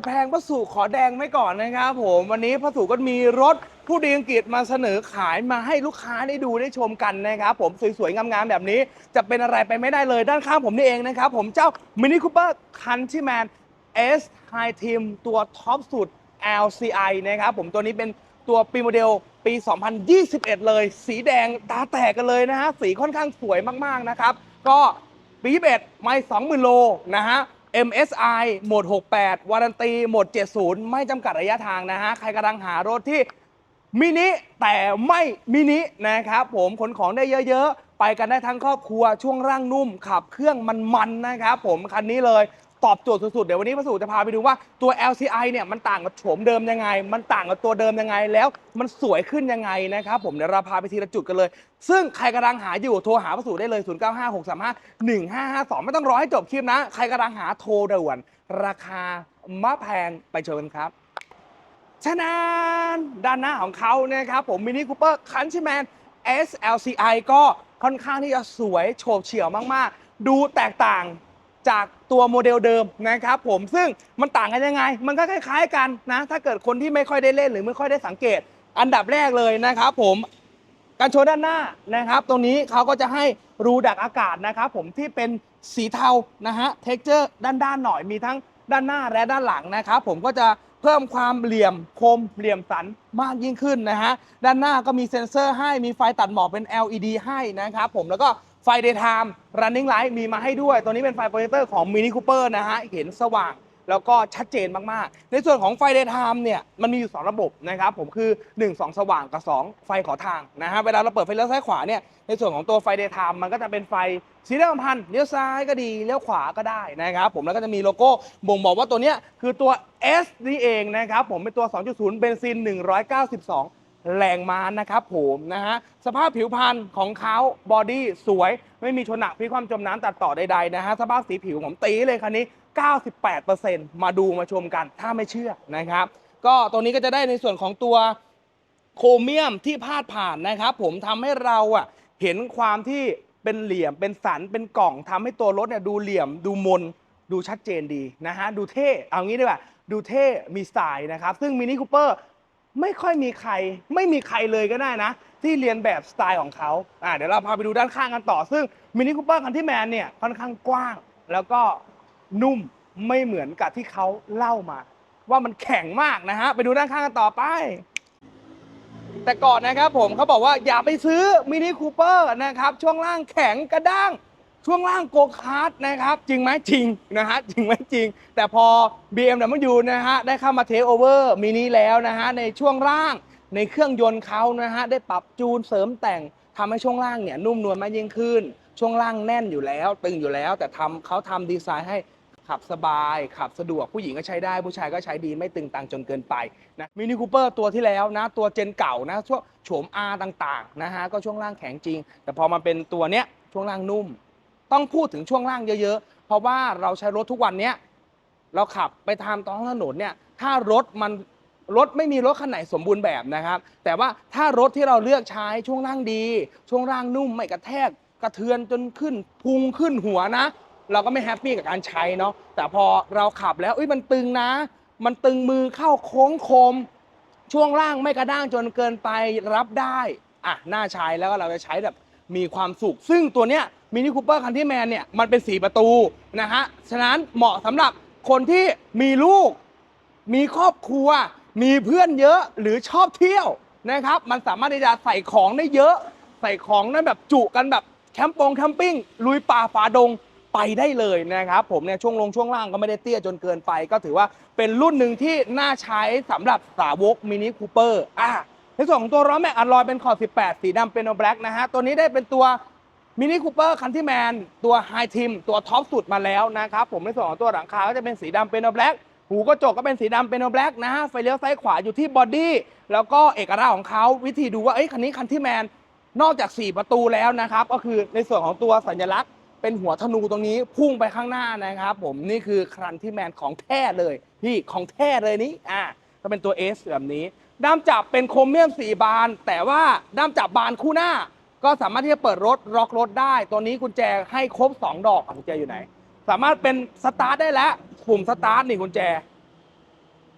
จะแพงพระสุขอแดงไว้ก่อนนะครับผมวันนี้พระสุก็มีรถผู้ดีอังกฤษมาเสนอขายมาให้ลูกค้าได้ดูได้ชมกันนะครับผมสวยๆ งามๆ แบบนี้ จะเป็นอะไรไปไม่ได้เลยด้านข้างผมนี่เองนะครับผมเจ้า Mini Cooper Countryman S High Team ตัวท็อปสุด LCI นะครับผมตัวนี้เป็นตัวปีโมเดลปี 2021 เลย สีแดงตาแตกกันเลยนะฮะสีค่อนข้างสวยมากๆนะครับก็ปี21ไม่ 20,000 โลนะฮะ MSI โหมด 68 วารันตีโหมด 70 ไม่จำกัดระยะทางนะฮะ ใครกำลังหารถที่มินิแต่ไม่มินินะครับผมขนของได้เยอะๆ ไปกันได้ทั้งครอบครัวช่วงร่างนุ่มขับเครื่องมันๆนะครับผมคันนี้เลย ตอบโจทย์สุดๆ เดี๋ยววันนี้พระสูจะพาไปดูว่าตัว LCI เนี่ยมันต่างกับโฉมเดิมยังไง มันต่างกับตัวเดิมยังไงแล้ว มันสวยขึ้นยังไงนะครับผมเดี๋ยวเราพาไปทีละจุดกันเลย ซึ่งใครกำลังหาอยู่โทรหาพระสูได้เลย 0956351552 ไม่ต้องรอให้จบคลิปนะ ใครกำลังหาโทรด่วน ราคามะแพงไปเชิญครับชนานด้านหน้าของเขานะครับผมมินิคูเปอร์คันชิแมน SLCI ก็ค่อนข้างที่จะสวยโฉบเฉี่ยวมากๆ ดูแตกต่าง จากตัวโมเดลเดิมนะครับผมซึ่งมันต่างกันยังไง มันก็คล้ายๆกันนะถ้าเกิดคนที่ไม่ค่อยได้เล่นหรือไม่ค่อยได้สังเกต อันดับแรกเลยนะครับผมการโชว์ด้านหน้านะครับ ตรงนี้เขาก็จะให้รูดักอากาศนะครับผมที่เป็นสีเทานะฮะเท็กเจอร์ด้านๆหน่อยมีทั้งด้านหน้าและด้านหลังนะครับผมก็จะเพิ่มความเหลี่ยมคมเหลี่ยมสันมากยิ่งขึ้นนะฮะด้านหน้าก็มีเซ็นเซอร์ให้มีไฟตัดหมอกเป็น LED ให้นะครับผมแล้วก็ ไฟ daytime running light มีมาให้ด้วย ตัวนี้เป็นไฟโปรเจคเตอร์ของ Mini Cooper นะฮะ เห็นสว่างแล้วก็ชัดเจนมาก ๆ ในส่วนของไฟ daytime เนี่ยมันมีอยู่ 2 ระบบนะครับผมคือ 1 2 สว่างกับ 2 ไฟขอทางนะฮะเวลาเราเปิดไฟเลี้ยวซ้ายขวาเนี่ยในส่วนของตัวไฟ daytime มันก็จะเป็นไฟสีแดงพันเลี้ยวซ้ายก็ดีเลี้ยวขวาก็ได้นะครับผมแล้วก็จะมีโลโก้บ่งบอกว่าตัวเนี้ยคือตัว S นี่เองนะครับผมเป็นตัว 2.0 เบนซิน 192 แรงม้านะครับผมนะฮะสภาพผิวพรรณของเขาบอดี้สวย ไม่มีชนหนักพิความจมน้ำตัดต่อใดๆนะฮะสภาพสีผิวผมตีเลยคันนี้ 98%มาดูมาชมกันถ้าไม่เชื่อนะครับ ก็ตรงนี้ก็จะได้ในส่วนของตัวโครเมียมที่พาดผ่านนะครับผมทำให้เราอะเห็นความที่เป็นเหลี่ยมเป็นสันเป็นกล่องทำให้ตัวรถเนี่ยดูเหลี่ยมดูมนดูชัดเจนดีนะฮะดูเท่เอางี้ดีกว่าดูเท่มีสไตล์นะครับ ซึ่งมินิคูเปอร์ ไม่ค่อยมีใคร ไม่มีใครเลยก็ได้นะ ที่เรียนแบบสไตล์ของเขาอ่าเดี๋ยวเราพาไปดูด้านข้างกันต่อ ซึ่งมินิคูเปอร์คันที่แมนเนี่ยค่อนข้างกว้างแล้วก็นุ่มไม่เหมือนกับที่เขาเล่ามา ว่ามันแข็งมากนะฮะ ไปดูด้านข้างกันต่อไป แต่ก่อนนะครับผมเขาบอกว่าอย่าไปซื้อมินิคูเปอร์นะครับ ช่วงล่างแข็งกระด้าง ช่วงล่างโกคาร์ทนะครับ จริงไหมจริงนะฮะจริงไหมจริง แต่พอ BMW นะฮะได้เข้ามาเทคโอเวอร์มินิแล้วนะฮะในช่วงล่างในเครื่องยนต์เขานะฮะได้ปรับจูนเสริมแต่งทำให้ช่วงล่างเนี่ยนุ่มนวลมากยิ่งขึ้น ช่วงล่างแน่นอยู่แล้ว ตึงอยู่แล้ว แต่ทำเขาทำดีไซน์ให้ขับสบาย ขับสะดวกผู้หญิงก็ใช้ได้ ผู้ชายก็ใช้ดีไม่ตึงตังจนเกินไปนะมินิคูเปอร์ตัวที่แล้วนะ ตัวเจนเก่านะช่วงโฉม R ต่างๆนะฮะก็ช่วงล่างแข็งจริง แต่พอมาเป็นตัวเนี้ยช่วงล่างนุ่ม ต้องพูดถึงช่วงล่างเยอะๆ เพราะว่าเราใช้รถทุกวันเนี้ยเราขับไปทางท้องถนนเนี่ยถ้ารถมันรถไม่มีรถคันไหนสมบูรณ์แบบนะครับ แต่ว่าถ้ารถที่เราเลือกใช้ช่วงล่างดี ช่วงล่างนุ่มไม่กระแทกกระเทือนจนขึ้นพุงขึ้นหัวนะ เราก็ไม่แฮปปี้กับการใช้เนาะแต่พอเราขับแล้วเอ้ยมันตึงนะ มันตึงมือเข้าโค้งคม ช่วงล่างไม่กระด้างจนเกินไปรับได้อะน่าใช้แล้วก็เราจะใช้แบบมีความสุข ซึ่งตัวเนี้ย มินิคูเปอร์คันที่แมนเนี่ยมันเป็น 4 ประตูนะฮะฉะนั้นเหมาะสำหรับคนที่มีลูก มีครอบครัว มีเพื่อนเยอะหรือชอบเที่ยวนะครับ มันสามารถที่จะใส่ของได้เยอะ ใส่ของนั้นแบบจุกันแบบแคมป์ปงแคมปิ้งลุยป่าฝ่าดงไปได้เลยนะครับผมเนี่ยช่วงลงช่วงล่างก็ไม่ได้เตี้ยจนเกินไป ก็ถือว่าเป็นรุ่นหนึ่งที่น่าใช้สำหรับสาวกมินิคูเปอร์อะในส่วนของตัวล้อแม็กอัลลอยเป็นขอบ18 สีดำเป็นโอแบล็กนะฮะ ตัวนี้ได้เป็นตัว มินิคูเปอร์คันที่แมนตัวไฮทิมตัวท็อปสุดมาแล้วนะครับผมในส่วนของตัวหลังคาก็จะเป็นสีดำเป็นโอแบล็กหูกระจกก็เป็นสีดำเป็นโอแบล็กนะฮะไฟเลี้ยวซ้ายขวาอยู่ที่บอดี้แล้วก็เอกลักษณ์ของเขาวิธีดูว่าเอ้ยคันนี้คันที่แมนนอกจาก 4 ประตูแล้วนะครับ ก็คือในส่วนของตัวสัญลักษณ์เป็นหัวธนูตรงนี้พุ่งไปข้างหน้านะครับ ผมนี่คือคันที่แมนของแท้เลยพี่ของแท้เลยนี้อ่าก็เป็นตัว S แบบนี้ด้ามจับเป็นโครเมียมสีบาน แต่ว่าด้ามจับบานคู่หน้า ก็สามารถที่จะเปิดรถล็อกรถได้ ตัวนี้กุญแจให้ครบ 2 ดอกกุญแจอยู่ไหน สามารถเป็นสตาร์ทได้แล้วปุ่มสตาร์ทนี่กุญแจ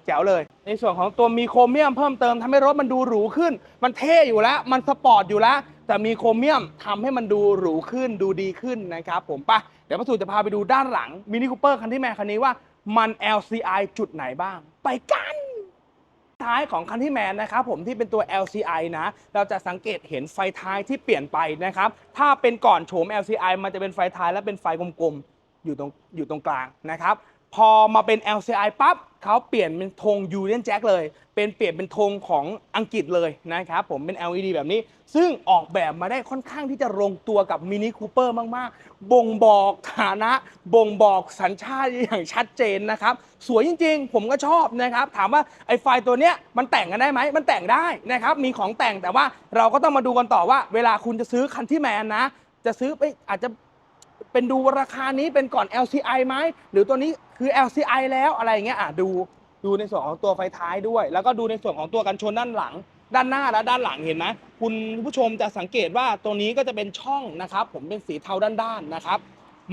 แจ๋วเลย ในส่วนของตัวมีโครเมียมเพิ่มเติมทำให้รถมันดูหรูขึ้น มันเท่อยู่แล้ว มันสปอร์ตอยู่แล้ว แต่มีโครเมียมทำให้มันดูหรูขึ้นดูดีขึ้นนะครับผมปะเดี๋ยวพระสูตรจะพาไปดูด้านหลังมินิคูเปอร์คันที่แมนคันนี้ว่ามัน LCI จุดไหนบ้าง ไปกัน ท้ายของคันที่แมนนะครับผมที่เป็นตัว LCI นะ เราจะสังเกตเห็นไฟท้ายที่เปลี่ยนไปนะครับ ถ้าเป็นก่อนโฉม LCI มันจะเป็นไฟท้ายและเป็นไฟกลมๆอยู่ตรงอยู่ตรงกลางนะครับ พอมาเป็น LCI ปั๊บเขาเปลี่ยนเป็นธง Union Jack เลย เป็นเปลี่ยนเป็นธงของอังกฤษเลยนะครับผมเป็น LED แบบนี้ ซึ่งออกแบบมาได้ค่อนข้างที่จะลงตัวกับ Mini Cooper มาก ๆ บ่งบอกฐานะ บ่งบอกสัญชาติอย่างชัดเจนนะครับ สวยจริง ๆ ผมก็ชอบนะครับ ถามว่าไอ้ไฟตัวเนี้ยมันแต่งกันได้ไหม มันแต่งได้นะครับ มีของแต่งแต่ว่าเราก็ต้องมาดูกันต่อว่า เวลาคุณจะซื้อคันที่แมนนะ จะซื้อไปอาจจะ เป็นดูราคานี้เป็นก่อน LCI ไหมหรือตัวนี้คือ LCI แล้วอะไรอย่างเงี้ยอะดูดูในส่วนของตัวไฟท้ายด้วย แล้วก็ดูในส่วนของตัวกันชนด้านหลัง ด้านหน้าและด้านหลังเห็นไหมคุณผู้ชมจะสังเกตว่าตรงนี้ก็จะเป็นช่องนะครับ ผมเป็นสีเทาด้านๆนะครับ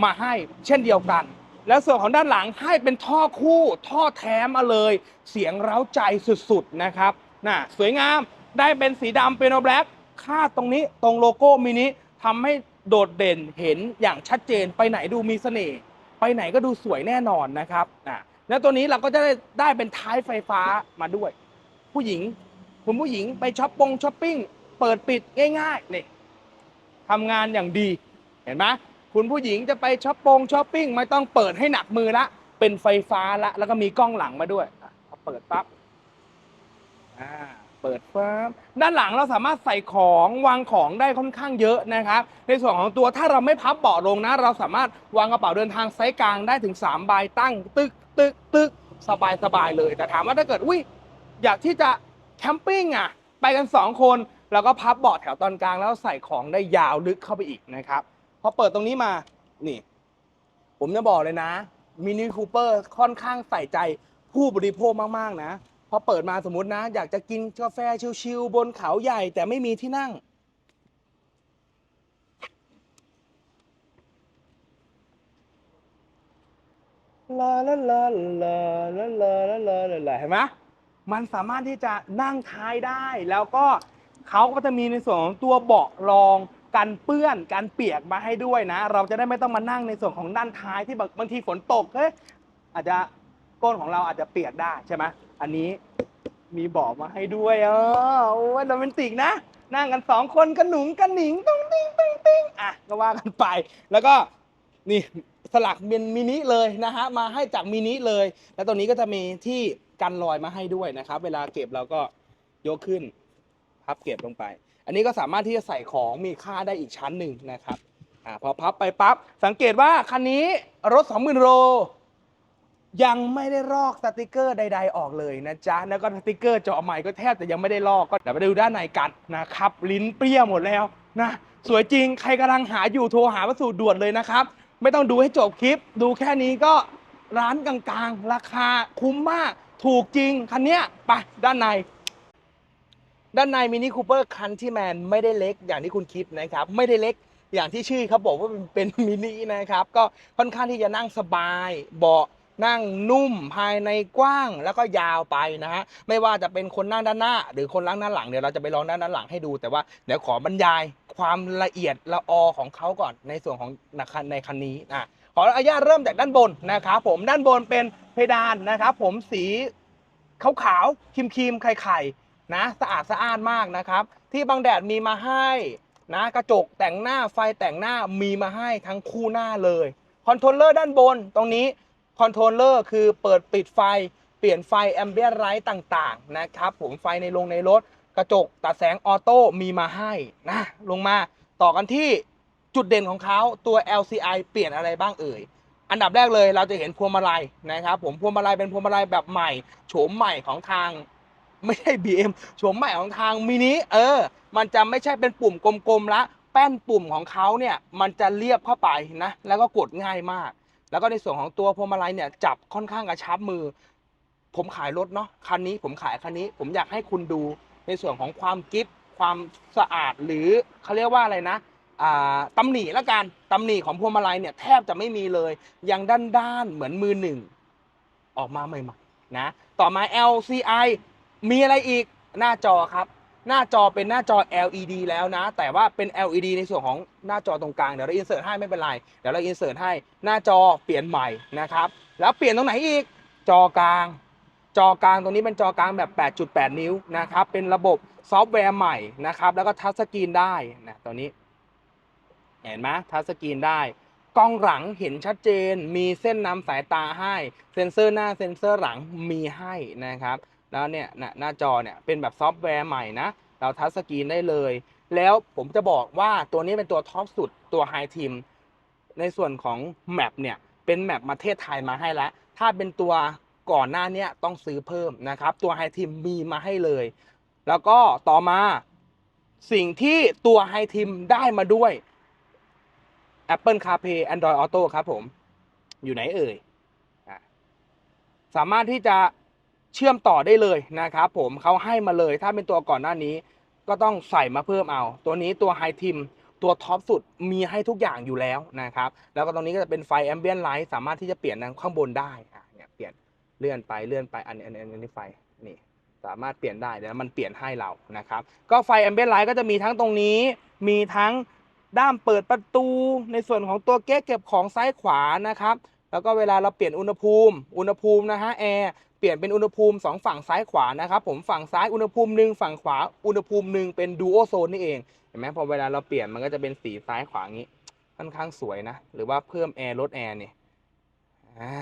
มาให้เช่นเดียวกัน แล้วส่วนของด้านหลังให้เป็นท่อคู่ ท่อแท้มาเลย เสียงเร้าใจสุดๆนะครับน่ะสวยงามได้เป็นสีดำเป็นโอแบล็คคาดตรงนี้ตรงโลโก้มินิทำให้ โดดเด่นเห็นอย่างชัดเจนไปไหนดูมีเสน่ห์ไปไหนก็ดูสวยแน่นอนนะครับอะแล้วตัวนี้เราก็จะได้ได้เป็นท้ายไฟฟ้ามาด้วย ผู้หญิงคุณผู้หญิงไปช้อปปงช้อปปิ้งเปิดปิดง่ายๆนี่ทำงานอย่างดีเห็นไหมคุณผู้หญิงจะไปช้อปปงช้อปปิ้งไม่ต้องเปิดให้หนักมือละเป็นไฟฟ้าละแล้วก็มีกล้องหลังมาด้วยอะพอเปิดปั๊บอ่า เปิดปั๊บด้านหลังเราสามารถใส่ของวางของได้ค่อนข้างเยอะนะครับ ในส่วนของตัวถ้าเราไม่พับเบาะลงนะ เราสามารถวางกระเป๋าเดินทางไซส์กลางได้ถึง3ใบตั้ง ตึกตึกตึกสบายสบายเลย แต่ถามว่าถ้าเกิดอุ้ยอยากที่จะแคมปิ้งอะ ไปกัน 2 คนเราก็พับเบาะแถวตอนกลางแล้วใส่ของได้ยาวลึกเข้าไปอีกนะครับพอเปิดตรงนี้มานี่ ผมจะบอกเลยนะมินิคูเปอร์ค่อนข้างใส่ใจผู้บริโภคมากๆนะ พอเปิดมาสมมตินะ อยากจะกินกาแฟชิลๆบนเขาใหญ่แต่ไม่มีที่นั่ง ลาลาลาลาลาลาลาลาลาลาเห็นไหมมันสามารถที่จะนั่งท้ายได้ แล้วก็เขาก็จะมีในส่วนของตัวเบาะรองกันเปื้อนกันเปียกมาให้ด้วยนะ เราจะได้ไม่ต้องมานั่งในส่วนของด้านท้ายที่บางบางทีฝนตกเฮ้ยอาจจะ ก้นของเราอาจจะเปียกได้ใช่ไหมอันนี้มีบาะมาให้ด้วยเออโอ้ยโรแมนติกนะ นั่งกันสองคนกระหนุงกระหนิงตุ้งติ้งตุ้งติ้งอะก็ว่ากันไป แล้วก็นี่สลักเป็นมินิเลยนะฮะมาให้จากมินิเลย แล้วตรงนี้ก็จะมีที่กันรอยมาให้ด้วยนะครับ เวลาเก็บเราก็ยกขึ้น พับเก็บลงไป อันนี้ก็สามารถที่จะใส่ของมีค่าได้อีกชั้นหนึ่งนะครับอ่าพอพับไปปั๊บสังเกตว่าคันนี้รถ 20,000 โล ยังไม่ได้ลอกสติกเกอร์ใด ๆ ออกเลยนะจ๊ะ แล้วก็สติกเกอร์เจาะใหม่ก็แทบจะยังไม่ได้ลอก ก็เดี๋ยวไปดูด้านในกันนะครับ ลิ้นเปรี้ยหมดแล้วนะ สวยจริง ใครกำลังหาอยู่โทรหาวัสดุด่วนเลยนะครับ ไม่ต้องดูให้จบคลิป ดูแค่นี้ก็ร้านกลางๆ ราคาคุ้มมาก ถูกจริง คันเนี้ยไปด้านใน ด้านในมินิคูเปอร์คันที่แมนไม่ได้เล็กอย่างที่คุณคิดนะครับ ไม่ได้เล็กอย่างที่ชื่อเขาบอกว่าเป็นเป็นมินินะครับ ก็ค่อนข้างที่จะนั่งสบาย เบาะ นั่งนุ่มภายในกว้างแล้วก็ยาวไปนะฮะไม่ว่าจะเป็นคนนั่งด้านหน้า หรือคนนั่งด้านหลังเดี๋ยวเราจะไปลองด้านด้านหลังให้ดู แต่ว่าเดี๋ยวขอบรรยายความละเอียดละออของเขาก่อนในส่วนของในคันในคันนี้อะขออนุญาตเริ่มจากด้านบนนะครับผมด้านบนเป็นเพดานนะครับผมสีขาวๆครีมๆไข่ๆนะสะอาดสะอ้านมากนะครับ ที่บังแดดมีมาให้นะกระจกแต่งหน้าไฟแต่งหน้ามีมาให้ทั้งคู่หน้าเลยคอนโทรลเลอร์ด้านบนตรงนี้ คอนโทรลเลอร์คือเปิดปิดไฟ เปลี่ยนไฟแอมเบียนไลท์ต่างๆนะครับผมไฟในลงในรถ กระจกตัดแสงออโต้มีมาให้นะลงมาต่อกันที่จุดเด่นของเขาตัว LCI เปลี่ยนอะไรบ้างเอ่ยอันดับแรกเลยเราจะเห็นพวงมาลัยนะครับผมพวงมาลัยเป็นพวงมาลัยแบบใหม่โฉมใหม่ของทางไม่ใช่ BM โฉมใหม่ของทางมินิเออ มันจะไม่ใช่เป็นปุ่มกลมๆละแป้นปุ่มของเขาเนี่ยมันจะเรียบเข้าไปนะแล้วก็กดง่ายมาก แล้วก็ในส่วนของตัวพวงมาลัยเนี่ยจับค่อนข้างกระชับมือ ผมขายรถเนาะคันนี้ผมขายคันนี้ ผมอยากให้คุณดูในส่วนของความกิฟความสะอาดหรือเขาเรียกว่าอะไรนะอ่าตำหนิแล้วกันตำหนิของพวงมาลัยเนี่ยแทบจะไม่มีเลยยังด้านด้านเหมือนมือหนึ่งออกมาใหม่ๆนะต่อมา LCI มีอะไรอีกหน้าจอครับ หน้าจอเป็นหน้าจอ LED แล้วนะ แต่ว่าเป็น LED ในส่วนของหน้าจอตรงกลาง เดี๋ยวเราอินเสิร์ตให้ไม่เป็นไร เดี๋ยวเราอินเสิร์ตให้ หน้าจอเปลี่ยนใหม่นะครับ แล้วเปลี่ยนตรงไหนอีก จอกลาง จอกลางตรงนี้เป็นจอกลางแบบ 8.8 นิ้วนะครับ เป็นระบบซอฟต์แวร์ใหม่นะครับ แล้วก็ทัชสกรีนได้นะตัวนี้ เห็นไหมทัชสกรีนได้ กล้องหลังเห็นชัดเจน มีเส้นนำสายตาให้ เซ็นเซอร์หน้า เซ็นเซอร์หลังมีให้นะครับ แล้วเนี่ยหน้าหน้าจอเนี่ยเป็นแบบซอฟต์แวร์ใหม่นะ เราทัชสกรีนได้เลย แล้วผมจะบอกว่าตัวนี้เป็นตัวท็อปสุดตัวไฮทีมในส่วนของแมปเนี่ยเป็นแมปประเทศไทยมาให้แล้ว ถ้าเป็นตัวก่อนหน้านี้ต้องซื้อเพิ่มนะครับ ตัวไฮทีมมีมาให้เลย แล้วก็ต่อมาสิ่งที่ตัวไฮทีมได้มาด้วย Apple CarPlay Android Auto ครับผม อยู่ไหนเอ่ย สามารถที่จะ เชื่อมต่อได้เลยนะครับผมเขาให้มาเลยถ้าเป็นตัวก่อนหน้านี้ ก็ต้องใส่มาเพิ่มเอา ตัวนี้ตัว High Team ตัวท็อปสุดมีให้ทุกอย่างอยู่แล้วนะครับ แล้วก็ตรงนี้ก็จะเป็นไฟ Ambient Light สามารถที่จะเปลี่ยนทางข้างบนได้อะเนี่ยเปลี่ยนเลื่อนไปเลื่อนไปอันนี้อันนี้อันนี้ไฟนี่สามารถเปลี่ยนได้เดี๋ยวมันเปลี่ยนให้เรานะครับ ก็ไฟ Ambient Light ก็จะมีทั้งตรงนี้ มีทั้งด้ามเปิดประตูในส่วนของตัวเก๊กเก็บของซ้ายขวานะครับ แล้วก็เวลาเราเปลี่ยนอุณหภูมิ อุณหภูมินะฮะแอร์เปลี่ยนเป็นอุณหภูมิ 2 ฝั่งซ้ายขวานะครับผมฝั่งซ้ายอุณหภูมิหนึ่งฝั่งขวาอุณหภูมิหนึ่งเป็นดูโอโซนนี่เองเห็นไหมพอเวลาเราเปลี่ยนมันก็จะเป็นสีซ้ายขวางี้ค่อนข้างสวยนะ หรือว่าเพิ่มแอร์ลดแอร์เนี่ยอ่า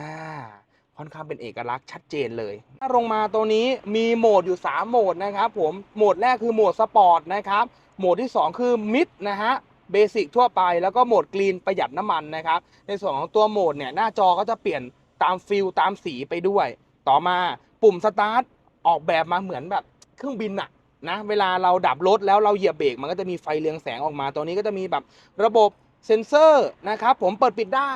ค่อนข้างเป็นเอกลักษณ์ชัดเจนเลย ถ้าลงมาตัวนี้มีโหมดอยู่ 3 โหมดนะครับผม โหมดแรกคือโหมดสปอร์ตนะครับ โหมดที่ 2 คือมิดนะฮะ เบสิกทั่วไปแล้วก็โหมดกรีนประหยัดน้ำมันนะครับ ในส่วนของตัวโหมดเนี่ยหน้าจอก็จะเปลี่ยนตามฟิลตามสีไปด้วย ต่อมาปุ่มสตาร์ทออกแบบมาเหมือนแบบเครื่องบินอะนะเวลาเราดับรถแล้วเราเหยียบเบรกมันก็จะมีไฟเรืองแสงออกมา ตัวนี้ก็จะมีแบบระบบเซ็นเซอร์นะครับผมเปิดปิดได้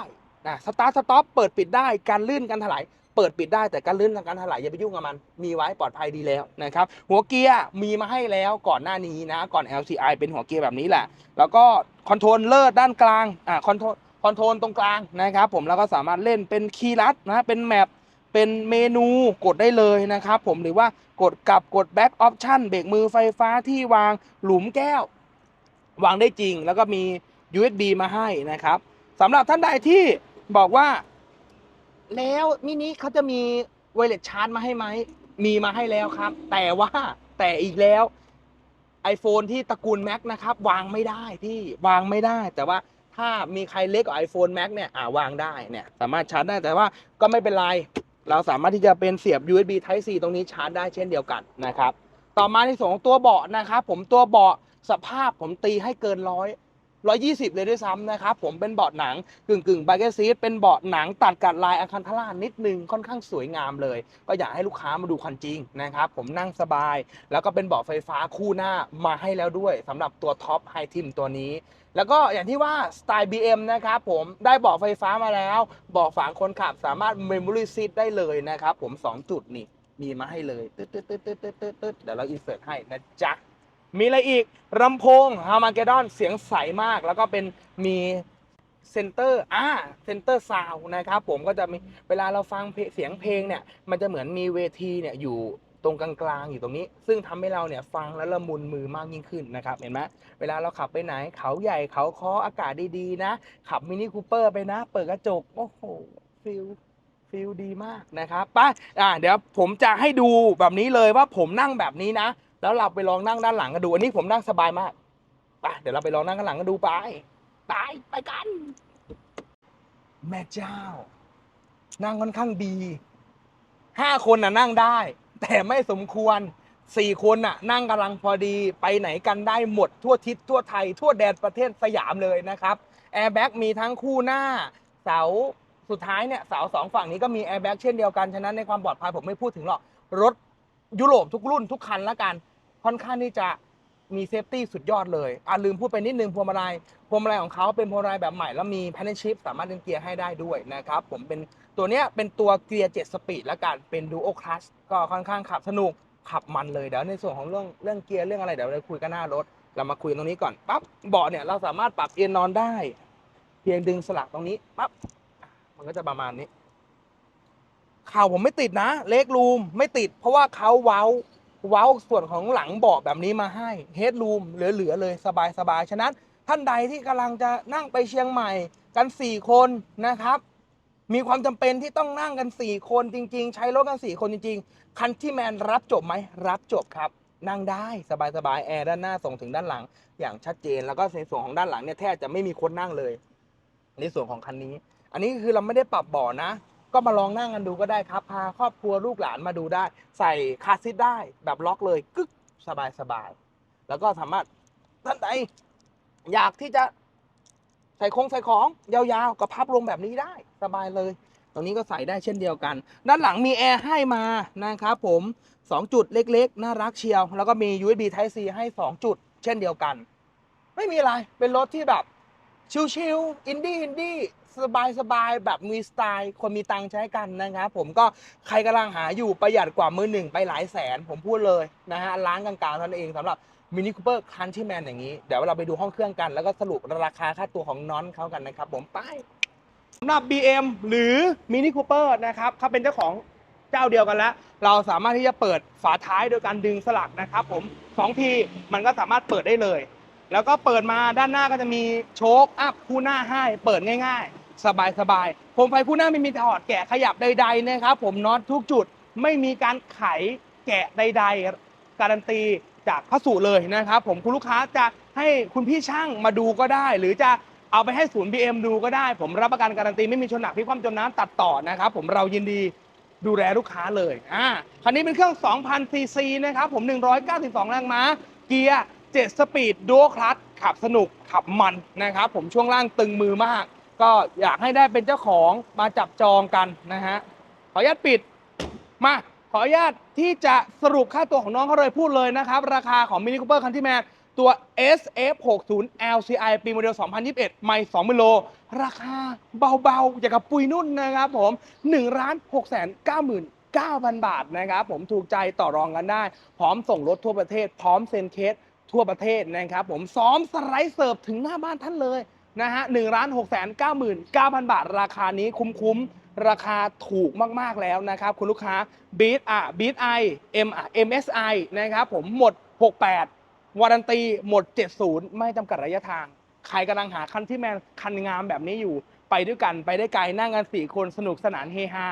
นะสตาร์ทสต็อปเปิดปิดได้การลื่นการถลาย เปิดปิดได้แต่การลื่นการถลายอย่าไปยุ่งกับมัน มีไว้ปลอดภัยดีแล้วนะครับ หัวเกียร์มีมาให้แล้วก่อนหน้านี้นะ ก่อน LCI เป็นหัวเกียร์แบบนี้แหละ แล้วก็คอนโทรลเลอร์ด้านกลางอ่าคอนโทรลคอนโทรลตรงกลางนะครับ ผมแล้วก็สามารถเล่นเป็นคีย์ลัดนะเป็นแมปเป็นเมนูกดได้เลยนะครับ ผมหรือว่ากดกลับกดแบ็กออปชั่นเบรกมือไฟฟ้าที่วางหลุมแก้ว วางได้จริง แล้วก็มี USB มาให้นะครับสำหรับท่านใดที่บอกว่า แล้วมินิเขาจะมีไวเลสชาร์จมาให้ไหม มีมาให้แล้วครับ แต่ว่าแต่อีกแล้ว iPhone ที่ตระกูล Mac นะครับ วางไม่ได้พี่วางไม่ได้ แต่ว่าถ้ามีใครเล็กกว่า iPhone Mac เนี่ยอ่าวางได้เนี่ยสามารถชาร์จได้แต่ว่าก็ไม่เป็นไร เราสามารถที่จะเป็นเสียบ USB Type C ตรงนี้ชาร์จได้เช่นเดียวกันนะครับ ต่อมาในส่วนของตัวเบาะนะครับ ผมตัวเบาะสภาพผมตีให้เกินร้อย ร้อยยี่สิบเลยด้วยซ้ำนะครับผมเป็นเบาะหนังกึ่งกึ่งบาเกซีดเป็นเบาะหนังตัดกับลายอาคันทล่านิดนึงค่อนข้างสวยงามเลย ก็อยากให้ลูกค้ามาดูคันจริงนะครับผมนั่งสบาย แล้วก็เป็นเบาะไฟฟ้าคู่หน้ามาให้แล้วด้วยสำหรับตัวท็อปไฮทิมตัวนี้แล้วก็อย่างที่ว่าสไตล์ BM นะครับผมได้เบาะไฟฟ้ามาแล้วเบาะฝังคนขับสามารถ Memory Seat ได้เลยนะครับผม 2 จุดนี่มีมาให้เลย ตึ๊ดตึ๊ดตึ๊ดตึ๊ดตึ๊ดตึ๊ดเดี๋ยวเราอินเสิร์ตให้นะจ๊ะ มีอะไรอีกลำโพงฮามาเกดอนเสียงใสมาก แล้วก็เป็นมีเซนเตอร์อ่าเซนเตอร์ซาวนะครับผมก็จะมีเวลาเราฟังเเสียงเพลงเนี่ยมันจะเหมือนมีเวทีเนี่ยอยู่ตรงกลางๆอยู่ตรงนี้ ซึ่งทำให้เราเนี่ยฟังแล้วละมุนมือมากยิ่งขึ้นนะครับ เห็นไหมเวลาเราขับไปไหน เขาใหญ่เขาคออากาศดีๆนะ ขับมินิคูเปอร์ไปนะ เปิดกระจก โอ้โหฟิลฟิลดีมากนะครับไปอ่าเดี๋ยวผมจะให้ดูแบบนี้เลยว่าผมนั่งแบบนี้นะ แล้วเราไปลองนั่งด้านหลังกันดู อันนี้ผมนั่งสบายมากไปเดี๋ยวเราไปลองนั่งด้านหลังกันดูไปไปไปกัน แม่เจ้า นั่งค่อนข้างดีห้าคนน่ะนั่งได้ แต่ไม่สมควรสี่คนน่ะ นั่งกำลังพอดีไปไหนกันได้หมดทั่วทิศทั่วไทย ทั่วแดนประเทศสยามเลยนะครับแอร์แบ็กมีทั้งคู่หน้า เสาสุดท้ายเนี่ยเสาสองฝั่งนี้ก็มีแอร์แบ็กเช่นเดียวกัน ฉะนั้นในความปลอดภัยผมไม่พูดถึงหรอก รถยุโรปทุกรุ่นทุกคันละกัน ค่อนข้างที่จะมีเซฟตี้สุดยอดเลยอะลืมพูดไปนิดนึงพวงมาลัยพวงมาลัยของเขาเป็นพวงมาลัยแบบใหม่แล้วมีแพนเนชิพสามารถเล่นเกียร์ให้ได้ด้วยนะครับผมเป็นตัวเนี้ยเป็นตัวเกียร์7สปีดละกันเป็นดูโอคลัสก็ค่อนข้างขับสนุกขับมันเลยเดี๋ยวในส่วนของเรื่องเรื่องเกียร์เรื่องอะไรเดี๋ยวเราคุยกันหน้ารถ เรามาคุยตรงนี้ก่อนปั๊บเบาะเนี่ยเราสามารถปรับเอนนอนได้ เพียงดึงสลักตรงนี้ปั๊บมันก็จะประมาณนี้ข่าวผมไม่ติดนะ เล็กรูมไม่ติด เพราะว่าเขาเว้า เว้าส่วนของหลังเบาะแบบนี้มาให้เฮดรูมเหลือๆเลยสบายๆฉะนั้นท่านใดที่กำลังจะนั่งไปเชียงใหม่กัน 4 คนนะครับ มีความจำเป็นที่ต้องนั่งกัน 4 คนจริง ๆ ใช้รถกัน 4 คนจริง ๆ คันที่แมนรับจบไหมรับจบครับ นั่งได้สบายๆแอร์ด้านหน้าส่งถึงด้านหลัง อย่างชัดเจนแล้วก็ในส่วนของด้านหลังเนี่ยแทบจะไม่มีคนนั่งเลย ในส่วนของคันนี้ อันนี้คือเราไม่ได้ปรับเบาะนะ ก็มาลองนั่งกันดูก็ได้ครับ พาครอบครัวลูกหลานมาดูได้ ใส่คาซีทได้แบบล็อกเลยกึกสบายสบายๆแล้วก็สามารถท่านใดอยากที่จะใส่คงใส่ของยาวๆก็พับลงแบบนี้ได้สบายเลย ตรงนี้ก็ใส่ได้เช่นเดียวกัน ด้านหลังมีแอร์ให้มานะครับผม 2 จุดเล็กๆ น่ารักเชียว แล้วก็มี USB Type C ให้ 2 จุด เช่นเดียวกัน ไม่มีอะไร เป็นรถที่แบบชิลๆอินดี้อินดี้ สบายสบายแบบมีสไตล์คนมีตังค์ใช้กันนะครับผมก็ใครกำลังหาอยู่ประหยัดกว่ามือหนึ่งไปหลายแสน ผมพูดเลยนะฮะร้านกลางๆเท่านั้นเองสำหรับมินิคูเปอร์คันที่แมนอย่างนี้ เดี๋ยวเราไปดูห้องเครื่องกัน แล้วก็สรุปราคาค่าตัวของน้อนเขากันนะครับผมไปสำหรับ BM หรือ Mini Cooper นะครับเขาเป็นเจ้าของเจ้าเดียวกันแล้ว เราสามารถที่จะเปิดฝาท้ายโดยการดึงสลักนะครับผมสองทีมันก็สามารถเปิดได้เลย แล้วก็เปิดมาด้านหน้าก็จะมีโชคอัพคู่หน้าให้ เปิดง่าย สบายๆ ผมไฟคู่หน้าไม่มีถอดแกะขยับใดๆนะครับ ผมน็อตทุกจุดไม่มีการไขแกะใด ๆ การันตีจากพระสูเลยนะครับ ผมคุณลูกค้าจะให้คุณพี่ช่างมาดูก็ได้ หรือจะเอาไปให้ศูนย์ BM ดูก็ได้ ผมรับประกันการันตีไม่มีชนหนักพิคว่ำจมน้ำตัดต่อนะครับ ผมเรายินดีดูแลลูกค้าเลยอ่าคันนี้เป็นเครื่อง 2,000 ซีซีนะครับ ผม 192 แรงม้า เกียร์ 7 สปีดดูคลัตขับสนุกขับมันนะครับ ผมช่วงล่างตึงมือมาก ก็อยากให้ได้เป็นเจ้าของมาจับจองกันนะฮะขออนุญาตปิดมาขออนุญาตที่จะสรุปค่าตัวของน้องเขาเลยพูดเลยนะครับ ราคาของ Mini Cooper คันที่แมนตัว SF60 LCI ปีโมเดล 2021 ไม่2มิโล ราคาเบาๆ อย่างกับปุยนุ่นนะครับผม1ล้าน6แสน99,000 บาทนะครับผมถูกใจต่อรองกันได้ พร้อมส่งรถทั่วประเทศ พร้อมเซ็นเคสทั่วประเทศนะครับผมซ้อมสไลด์เสิร์ฟถึงหน้าบ้านท่านเลย นะฮะ1ล้าน6แสน99,000บาท ราคานี้คุ้มๆ ราคาถูกมากๆแล้วนะครับ คุณลูกค้าบีทอะบีทไอเอ็มอะ MSI นะครับผมหมด 68 วารันตี หมด 70 ไม่จำกัดระยะทาง ใครกำลังหาคันที่แมนคันงามแบบนี้อยู่ ไปด้วยกันไปได้ไกลนั่งกัน4คนสนุกสนานเฮฮา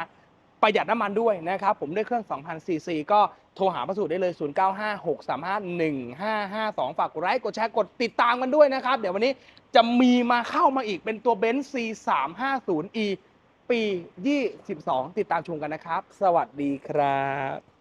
ประหยัดน้ำมันด้วยนะครับ ผมด้วยเครื่อง 2,000ซีซีก็ ทรหาพระสูตรได้เลย 0956351552 ฝากกดไลค์กดแชร์กดติดตามกันด้วยนะครับ เดี๋ยววันนี้จะมีมาเข้ามาอีกเป็นตัวเบนซ์ C350E ปี 22 ติดตามชมกันนะครับ สวัสดีครับ